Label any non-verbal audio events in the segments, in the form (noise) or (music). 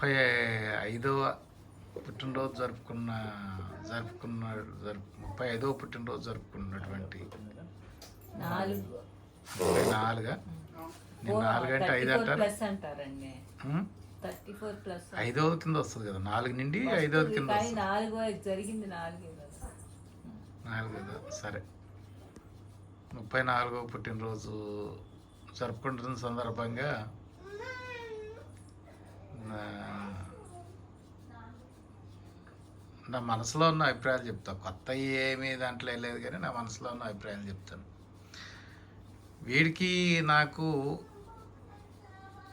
ముప్పై ఐదవ పుట్టినరోజు జరుపుకున్న జరుపుకున్న జరుపు ముప్పై ఐదవ పుట్టినరోజు జరుపుకున్నటువంటి ముప్పై నాలుగా? నేను నాలుగంటే ఐదు అంటారు? ఐదవది కింద వస్తుంది కదా నాలుగు నుండి ఐదవది కింద జరిగింది సరే. ముప్పై నాలుగవ పుట్టినరోజు జరుపుకుంటున్న సందర్భంగా నా మనసులో ఉన్న అభిప్రాయాలు చెప్తా. కొత్త ఏమీ దాంట్లో లేదు కానీ నా మనసులో ఉన్న అభిప్రాయాలు చెప్తాను. వీడికి నాకు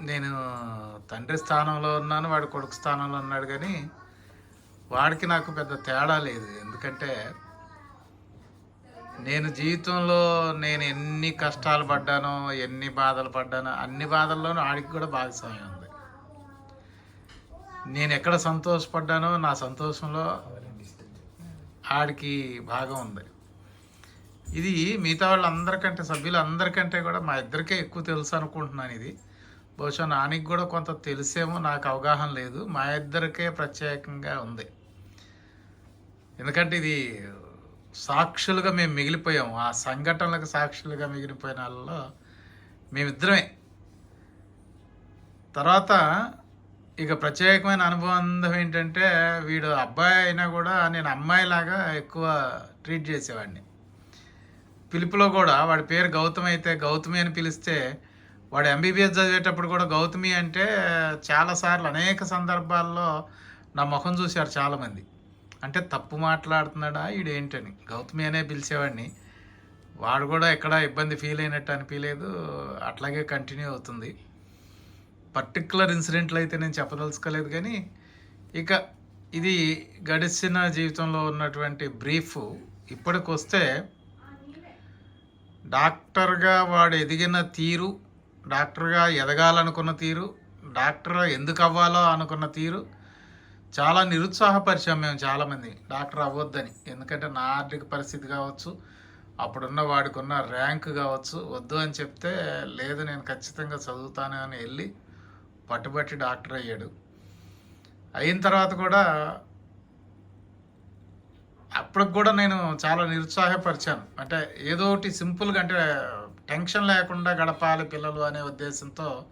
నేను తండ్రి స్థానంలో ఉన్నాను వాడు కొడుకు స్థానంలో ఉన్నాడు కానీ వాడికి నాకు పెద్ద తేడా లేదు. ఎందుకంటే నేను జీవితంలో నేను ఎన్ని కష్టాలు పడ్డానో ఎన్ని బాధలు పడ్డానో అన్ని బాధల్లోనూ ఆడికి కూడా భాగస్వామ్యం నేను ఎక్కడ సంతోషపడ్డానో నా సంతోషంలో ఆడికి భాగం ఉంది. ఇది మిగతా వాళ్ళందరికంటే సభ్యులందరికంటే కూడా మా ఇద్దరికే ఎక్కువ తెలుసు అనుకుంటున్నాను ఇది. బహుశా నానికి కూడా కొంత తెలిసేమో నాకు అవగాహన లేదు. మా ఇద్దరికే ప్రత్యేకంగా ఉంది. ఎందుకంటే ఇది సాక్షులుగా మేము మిగిలిపోయాము. ఆ సంఘటనలకు సాక్షులుగా మిగిలిపోయిన వాళ్ళలో మేమిద్దరమే. తర్వాత ఇక ప్రత్యేకమైన అనుబంధం ఏంటంటే వీడు అబ్బాయి అయినా కూడా నేను అమ్మాయిలాగా ఎక్కువ ట్రీట్ చేసేవాడిని. పిలుపులో కూడా వాడి పేరు గౌతమ్ అయితే గౌతమి అని పిలిస్తే వాడు ఎంబీబీఎస్ చదివేటప్పుడు కూడా గౌతమి అంటే చాలాసార్లు అనేక సందర్భాల్లో నా ముఖం చూశారు చాలామంది. అంటే తప్పు మాట్లాడుతున్నాడా ఈడు ఏంటని గౌతమి అనే పిలిచేవాడిని. వాడు కూడా ఎక్కడ ఇబ్బంది ఫీల్ అయినట్టు అనిపించలేదు అట్లాగే కంటిన్యూ అవుతుంది. పర్టికులర్ ఇన్సిడెంట్లు అయితే నేను చెప్పదలుచుకోలేదు కానీ ఇక ఇది గడిచిన జీవితంలో ఉన్నటువంటి బ్రీఫ్ ఇప్పటికొస్తే డాక్టర్గా వాడు ఎదిగిన తీరు డాక్టర్గా ఎదగాలనుకున్న తీరు డాక్టర్ ఎందుకు అవ్వాలో అనుకున్న తీరు చాలా నిరుత్సాహపరిచాం మేము చాలామంది. డాక్టర్ అవ్వద్దని. ఎందుకంటే నా ఆర్థిక పరిస్థితి కావచ్చు అప్పుడున్న వాడికి ఉన్న ర్యాంక్ కావచ్చు వద్దు అని చెప్తే లేదు నేను ఖచ్చితంగా చదువుతాను అని వెళ్ళి పట్టుబట్టి డాక్టర్ అయ్యాడు. అయిన తర్వాత కూడా అప్పటికి కూడా నేను చాలా నిరుత్సాహపరిచాను. అంటే ఏదో ఒకటి సింపుల్గా అంటే టెన్షన్ లేకుండా గడపాలి పిల్లలు అనే ఉద్దేశంతో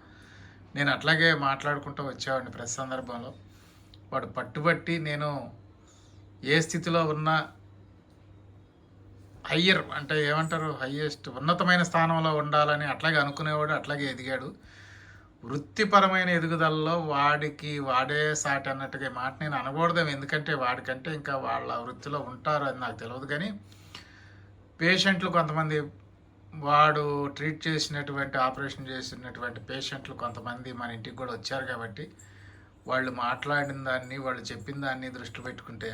నేను అట్లాగే మాట్లాడుకుంటూ వచ్చేవాడిని ప్రతి సందర్భంలో. వాడు పట్టుబట్టి నేను ఏ స్థితిలో ఉన్నా హయ్యర్ అంటే ఏమంటారు? హయ్యెస్ట్ ఉన్నతమైన స్థానంలో ఉండాలని అట్లాగే అనుకునేవాడు అట్లాగే ఎదిగాడు. వృత్తిపరమైన ఎదుగుదలలో వాడికి వాడే సాటి అన్నట్టుగా ఈ మాట నేను అనకూడదు ఎందుకంటే వాడికంటే ఇంకా వాళ్ళ వృత్తిలో ఉంటారు అని నాకు తెలియదు కానీ పేషెంట్లు కొంతమంది వాడు ట్రీట్ చేసినటువంటి ఆపరేషన్ చేసినటువంటి పేషెంట్లు కొంతమంది మన ఇంటికి కూడా వచ్చారు కాబట్టి వాళ్ళు మాట్లాడిన దాన్ని వాళ్ళు చెప్పిన దాన్ని దృష్టి పెట్టుకుంటే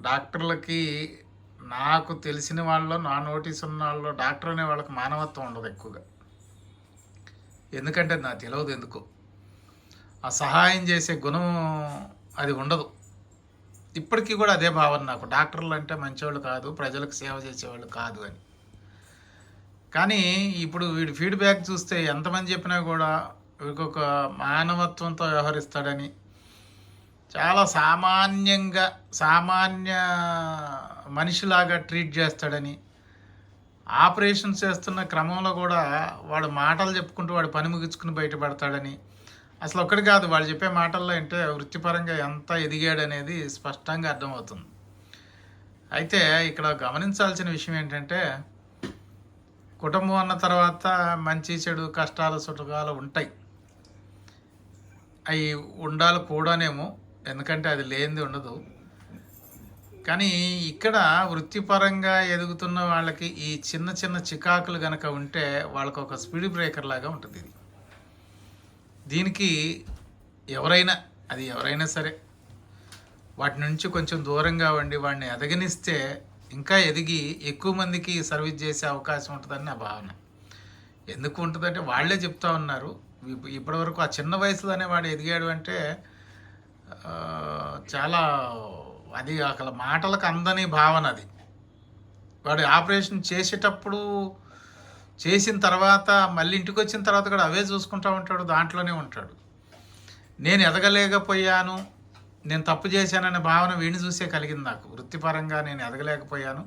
డాక్టర్లకి నాకు తెలిసిన వాళ్ళలో నా నోటీస్ ఉన్న వాళ్ళు డాక్టర్ అనే వాళ్ళకి మానవత్వం ఉండదు ఎక్కువగా. ఎందుకంటే నాకు తెలియదు ఎందుకు. ఆ సహాయం చేసే గుణం అది ఉండదు. ఇప్పటికీ కూడా అదే భావన నాకు. డాక్టర్లు అంటే మంచివాళ్ళు కాదు ప్రజలకు సేవ చేసేవాళ్ళు కాదు అని. కానీ ఇప్పుడు వీడి ఫీడ్బ్యాక్ చూస్తే ఎంతమంది చెప్పినా కూడా వీడికి ఒక మానవత్వంతో వ్యవహరిస్తాడని చాలా సామాన్యంగా సామాన్య మనిషిలాగా ట్రీట్ చేస్తాడని ఆపరేషన్ చేస్తున్న క్రమంలో కూడా వాడు మాటలు చెప్పుకుంటూ వాడు పని ముగించుకుని బయటపడతాడని అసలు ఒక్కటి కాదు వాడు చెప్పే మాటల్లో అంటే వృత్తిపరంగా ఎంత ఎదిగాడనేది స్పష్టంగా అర్థమవుతుంది. అయితే ఇక్కడ గమనించాల్సిన విషయం ఏంటంటే కుటుంబం అన్న తర్వాత మంచి చెడు కష్టాలు సుఖాలు ఉంటాయి. అవి ఉండాలి కూడానేమో ఎందుకంటే అది లేనిది ఉండదు. కానీ ఇక్కడ వృత్తిపరంగా ఎదుగుతున్న వాళ్ళకి ఈ చిన్న చిన్న చికాకులు గనక ఉంటే వాళ్ళకు ఒక స్పీడ్ బ్రేకర్ లాగా ఉంటుంది ఇది. దీనికి ఎవరైనా అది ఎవరైనా సరే వాటి నుంచి కొంచెం దూరంగా ఉండి వాడిని ఎదగనిస్తే ఇంకా ఎదిగి ఎక్కువ మందికి సర్వీస్ చేసే అవకాశం ఉంటుందని నా భావన. ఎందుకు ఉంటుందంటే వాళ్ళే చెప్తా ఉన్నారు. ఇప్పటివరకు ఆ చిన్న వయసులోనే వాడు ఎదిగాడు అంటే చాలా అది అసలు మాటలకు అందని భావన అది. వాడు ఆపరేషన్ చేసేటప్పుడు చేసిన తర్వాత మళ్ళీ ఇంటికి వచ్చిన తర్వాత కూడా అవే చూసుకుంటూ ఉంటాడు దాంట్లోనే ఉంటాడు. నేను ఎదగలేకపోయాను నేను తప్పు చేశాననే భావన వీడిని చూసే కలిగింది నాకు. వృత్తిపరంగా నేను ఎదగలేకపోయాను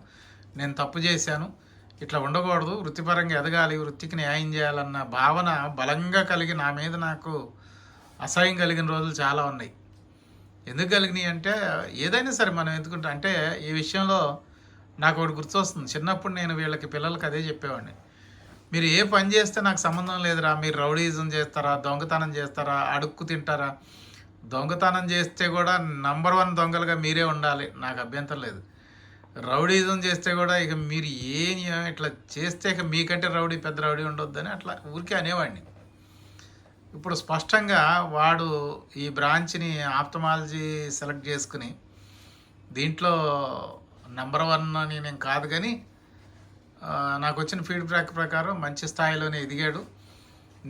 నేను తప్పు చేశాను ఇట్లా ఉండకూడదు వృత్తిపరంగా ఎదగాలి వృత్తికి న్యాయం చేయాలన్న భావన బలంగా కలిగి నా మీద నాకు అసహ్యం కలిగిన రోజులు చాలా ఉన్నాయి. ఎందుకు కలిగినాయి అంటే ఏదైనా సరే మనం ఎందుకుంటే? అంటే ఈ విషయంలో నాకు ఒకటి గుర్తొస్తుంది. చిన్నప్పుడు నేను వీళ్ళకి పిల్లలకి అదే చెప్పేవాడిని. మీరు ఏ పని చేస్తే నాకు సంబంధం లేదురా మీరు రౌడీజం చేస్తారా దొంగతనం చేస్తారా అడుక్కు తింటారా? దొంగతనం చేస్తే కూడా నంబర్ వన్ దొంగలుగా మీరే ఉండాలి. నాకు అభ్యంతరం లేదు. రౌడీజం చేస్తే కూడా ఇక మీరు ఏ ఇట్లా చేస్తే ఇక మీకంటే రౌడీ పెద్ద రౌడీ ఉండొద్దని అట్లా ఊరికే అనేవాడిని. ఇప్పుడు స్పష్టంగా వాడు ఈ బ్రాంచ్ని ఆప్తమాలజీ సెలెక్ట్ చేసుకుని దీంట్లో నెంబర్ వన్ అని నేను కాదు కానీ నాకు వచ్చిన ఫీడ్బ్యాక్ ప్రకారం మంచి స్థాయిలోనే ఎదిగాడు.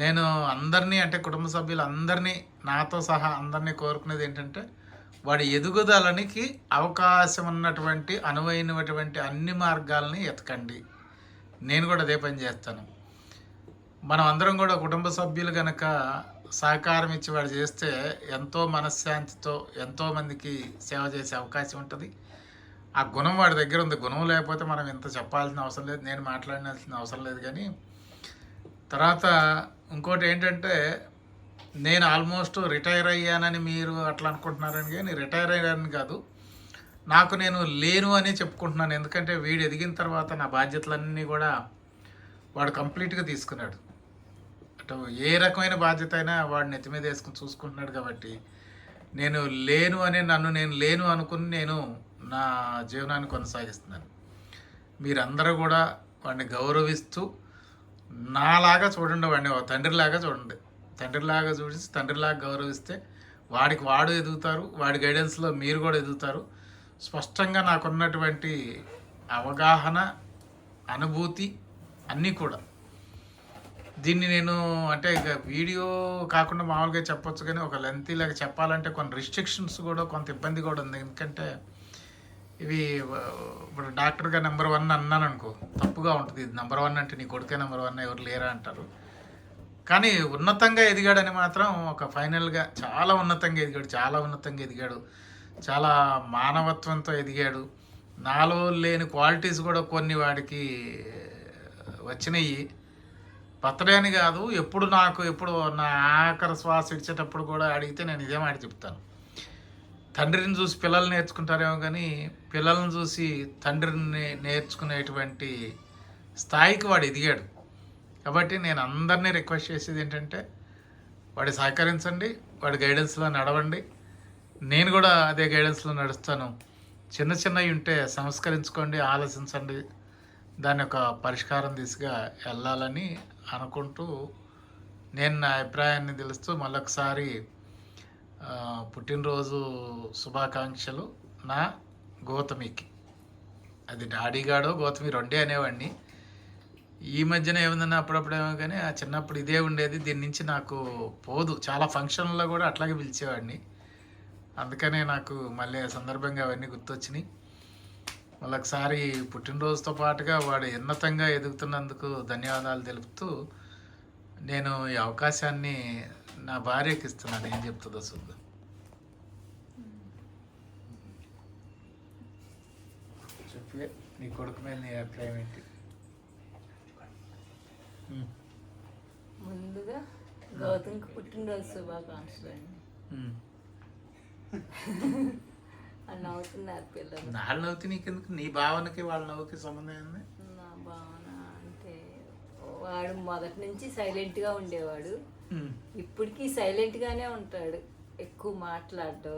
నేను అందరినీ అంటే కుటుంబ సభ్యులు అందరినీ నాతో సహా అందరినీ కోరుకునేది ఏంటంటే వాడి ఎదుగుదలనికి అవకాశం ఉన్నటువంటి అనువైనటువంటి అన్ని మార్గాలని ఎతకండి. నేను కూడా అదే పని చేస్తాను. మనం అందరం కూడా కుటుంబ సభ్యులు కనుక సహకారం ఇచ్చి వాడు చేస్తే ఎంతో మనశ్శాంతితో ఎంతో మందికి సేవ చేసే అవకాశం ఉంటుంది. ఆ గుణం వాడి దగ్గర ఉంది. గుణం లేకపోతే మనం ఇంత చెప్పాల్సిన అవసరం లేదు. నేను మాట్లాడాల్సిన అవసరం లేదు కానీ తర్వాత ఇంకోటి ఏంటంటే నేను ఆల్మోస్ట్ రిటైర్ అయ్యానని మీరు అట్లా అనుకుంటున్నారని కానీ రిటైర్ అయ్యానని కాదు. నాకు నేను లేను అని చెప్పుకుంటున్నాను. ఎందుకంటే వీడు ఎదిగిన తర్వాత నా బాధ్యతలన్నీ కూడా వాడు కంప్లీట్గా తీసుకున్నాడు. అటు ఏ రకమైన బాధ్యత అయినా వాడు నెత్తి మీద వేసుకుని చూసుకుంటున్నాడు కాబట్టి నేను లేను అని నన్ను నేను లేను అనుకుని నేను నా జీవనాన్ని కొనసాగిస్తున్నాను. మీరందరూ కూడా వాడిని గౌరవిస్తూ నాలాగా చూడండి వాడిని తండ్రిలాగా చూడండి. తండ్రిలాగా చూసి తండ్రిలాగా గౌరవిస్తే వాడికి వాడు ఎదుగుతారు వాడి గైడెన్స్లో మీరు కూడా ఎదుగుతారు. స్పష్టంగా నాకున్నటువంటి అవగాహన అనుభూతి అన్నీ కూడా దీన్ని నేను అంటే ఇక వీడియో కాకుండా మామూలుగా చెప్పొచ్చు కానీ ఒక లెంతీ లాగా చెప్పాలంటే కొన్ని రిస్ట్రిక్షన్స్ కూడా కొంత ఇబ్బంది కూడా ఉంది. ఎందుకంటే ఇవి ఇప్పుడు డాక్టర్గా నెంబర్ వన్ అన్నాను అనుకో తప్పుగా ఉంటుంది. ఇది నెంబర్ వన్ అంటే నీ కొడుకే నెంబర్ వన్ ఎవరు లేరా అంటారు. కానీ ఉన్నతంగా ఎదిగాడని మాత్రం ఒక ఫైనల్గా చాలా ఉన్నతంగా ఎదిగాడు చాలా ఉన్నతంగా ఎదిగాడు. చాలా మానవత్వంతో ఎదిగాడు. నాలో లేని క్వాలిటీస్ కూడా కొన్ని వాడికి వచ్చినాయి. బర్త్డే అని కాదు ఎప్పుడు నాకు ఎప్పుడు నా ఆఖరి శ్వాస ఇచ్చేటప్పుడు కూడా అడిగితే నేను ఇదే మాట చెప్తాను. తండ్రిని చూసి పిల్లలు నేర్చుకుంటారేమో కానీ పిల్లల్ని చూసి తండ్రిని నేర్చుకునేటువంటి స్థాయికి వాడు ఎదిగాడు. కాబట్టి నేను అందరినీ రిక్వెస్ట్ చేసేది ఏంటంటే వాడి సహకరించండి వాడి గైడెన్స్లో నడవండి. నేను కూడా అదే గైడెన్స్లో నడుస్తాను. చిన్న చిన్నవి ఉంటే సంస్కరించుకోండి ఆలోచించండి. దాని యొక్క పరిష్కారం దిశగా వెళ్ళాలని అనుకుంటూ నేను నా అభిప్రాయాన్ని తెలుస్తూ మళ్ళొకసారి పుట్టినరోజు శుభాకాంక్షలు నా గౌతమికి. అది డాడీగాడో గౌతమి రెండే అనేవాడిని. ఈ మధ్యన ఏముందన్నా అప్పుడప్పుడు ఏమో కానీ ఆ చిన్నప్పుడు ఇదే ఉండేది. దీని నుంచి నాకు పోదు. చాలా ఫంక్షన్లో కూడా అట్లాగే పిలిచేవాడిని. అందుకనే నాకు మళ్ళీ సందర్భంగా అవన్నీ గుర్తొచ్చినాయి. మళ్ళీ ఒకసారి పుట్టినరోజుతో పాటుగా వాడు ఉన్నతంగా ఎదుగుతున్నందుకు ధన్యవాదాలు తెలుపుతూ నేను ఈ అవకాశాన్ని నా భార్యకి ఇస్తున్నాను. ఏం చెప్తుందో చూద్దాం. చెప్పే నీ కొడుకు మీద నీ అభిప్రాయం ఏంటి? ముందుగా గౌతమ్కి పుట్టినరోజు శుభాకాంక్షలు అండి. (laughs) నవ్వుతున్నారు పిల్లలు నాళ్ళ నవ్వుతి నీకెందుకు? నీ భావనకి వాళ్ళ నవ్వుకి సంబంధం ఏంది? నా భావన అంటే వాడు మొదటి నుంచి సైలెంట్గా ఉండేవాడు. ఉమ్, ఇప్పటికీ సైలెంట్గానే ఉంటాడు. ఎక్కువ మాట్లాడడు.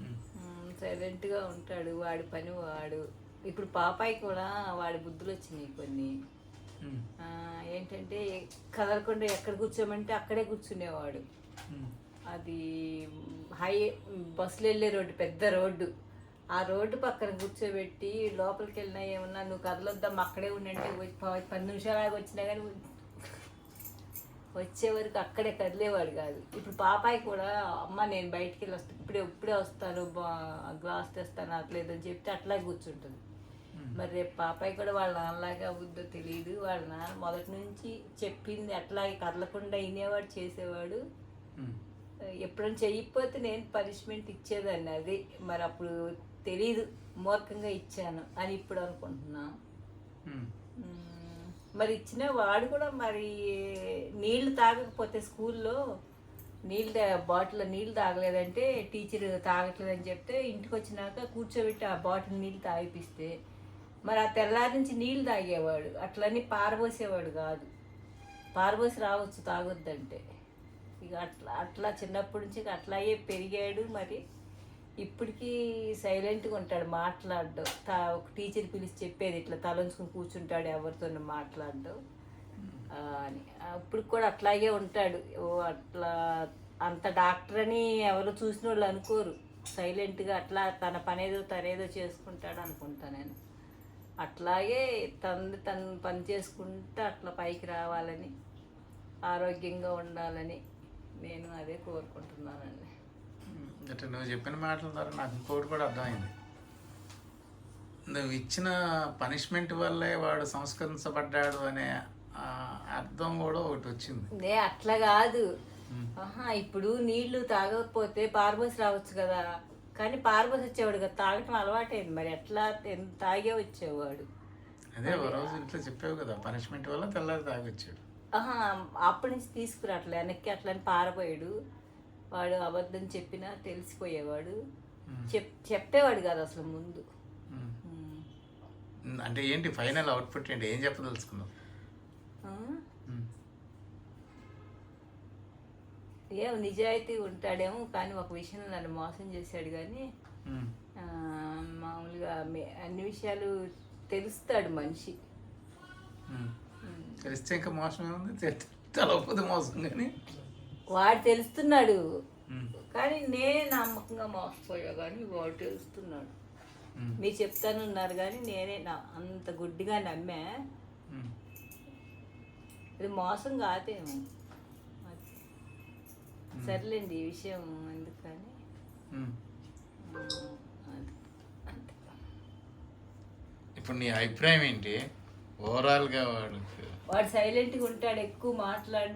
ఉమ్, సైలెంట్గా ఉంటాడు. వాడి పని వాడు. ఇప్పుడు పాపాయి కూడా వాడి బుద్ధులు వచ్చినాయి కొన్ని. ఏంటంటే కదలకుండా ఎక్కడ కూర్చోమంటే అక్కడే కూర్చునేవాడు. అది హై బస్సులు వెళ్ళే రోడ్డు పెద్ద రోడ్డు. ఆ రోడ్డు పక్కన కూర్చోబెట్టి లోపలికి వెళ్ళినా ఏమన్నా నువ్వు కదలొద్దాం అక్కడే ఉండంటే పది నిమిషాలు ఆగి వచ్చినా కానీ వచ్చే వరకు అక్కడే కదిలేవాడు కాదు. ఇప్పుడు పాపాయి కూడా అమ్మ నేను బయటికి వెళ్ళి వస్తాను ఇప్పుడే ఇప్పుడే వస్తాను గ్లాస్ తెస్తాను అట్లేదు అని చెప్తే అట్లా కూర్చుంటుంది. మరి రేపు పాపాయి కూడా వాళ్ళ నాన్నలాగా అవుద్దో తెలియదు వాళ్ళ నాన్న మొదటి నుంచి చెప్పింది అట్లాగే కదలకుండా వినేవాడు చేసేవాడు. ఎప్పుడైనా చెయ్యకపోతే నేను పనిష్మెంట్ ఇచ్చేదాన్ని అది మరి అప్పుడు తెలీదు. మూర్ఖంగా ఇచ్చాను అని ఇప్పుడు అనుకుంటున్నా. ఉమ్. మ్మ్. మరి ఇచ్చిన వాడు కూడా మరి నీళ్ళు తాగకపోతే స్కూల్లో నీళ్ళు బాటిల్ నీళ్ళు తాగలేదంటే టీచర్ తాగట్లేదని చెప్తే ఇంటికి వచ్చినాక కూర్చోబెట్టి ఆ బాటిల్ నీళ్ళు తాగిపిస్తే మరి ఆ తెల్లారి నుంచి నీళ్ళు తాగేవాడు. అట్లన్నీ పారబోసేవాడు కాదు. పారబోసి రావచ్చు తాగొద్దంటే. ఇక అట్లా అట్లా చిన్నప్పటి నుంచి అట్లాగే పెరిగాడు మరి. ఇప్పటికీ సైలెంట్గా ఉంటాడు మాట్లాడడం. తా ఒక టీచర్ పిలిచి చెప్పేది ఇట్లా తలంచుకుని కూర్చుంటాడు ఎవరితో మాట్లాడడం. ఆ, అని. అప్పుడు కూడా అట్లాగే ఉంటాడు. ఓ అట్లా అంత డాక్టర్ అని ఎవరు చూసిన వాళ్ళు అనుకోరు. సైలెంట్గా అట్లా తన పనేదో తనేదో చేసుకుంటాడు అనుకుంటా నేను. అట్లాగే తను తను పని చేసుకుంటూ అట్లా పైకి రావాలని ఆరోగ్యంగా ఉండాలని. నేను అదే కోరుకుంటున్నానండి. అంటే నువ్వు చెప్పిన మాటల ద్వారా నాకు ఇంకోటి కూడా అర్థమైంది. నువ్వు ఇచ్చిన పనిష్మెంట్ వల్లే వాడు సంస్కరించబడ్డాడు అనే అర్థం కూడా ఒకటి వచ్చింది. నే అట్లా కాదు. ఇప్పుడు నీళ్ళు తాగకపోతే పార్బస్ రావచ్చు కదా. కానీ పార్బస్ వచ్చేవాడు కదా. తాగటం అలవాటైంది. మరి ఎట్లా తాగే వచ్చేవాడు అదే ఓ రోజు ఇంట్లో చెప్పావు కదా. పనిష్మెంట్ వల్ల తెల్లారి తాగొచ్చాడు. అప్పటి నుంచి తీసుకురాట్లే వెనక్కి అట్లని పారపోయాడు వాడు అబద్ధం చెప్పినా తెలిసిపోయేవాడు. చెప్ చెప్పేవాడు కాదు అసలు ముందు. అంటే ఏంటి ఫైనల్ అవుట్పుట్ ఏంటి? ఏం చెప్పదలుచుకున్నావు. ఏం నిజాయితీ ఉంటాడేమో కానీ ఒక విషయంలో నన్ను మోసం చేశాడు కానీ మామూలుగా అన్ని విషయాలు తెలుస్తాడు మనిషి. తెలిస్తే ఇంకా మోసం ఏముంది? తె- తెలవకపోతే మోసం కానీ. వాడు తెలుస్తున్నాడు. కానీ నేనే నమ్మకంగా మోసపోయా కానీ వాడు తెలుస్తున్నాడు. మీరు చెప్తానున్నారు కానీ నేనే నా అంత గుడ్డిగా నమ్మా. ఇది మోసం కాదేమో. సర్లేండి ఈ విషయం ఎందుకని. ఇప్పుడు నీ అభిప్రాయం ఏంటి? ఓవరాల్గా వాడికి వాడు సైలెంట్గా ఉంటాడు ఎక్కువ మాట్లాడు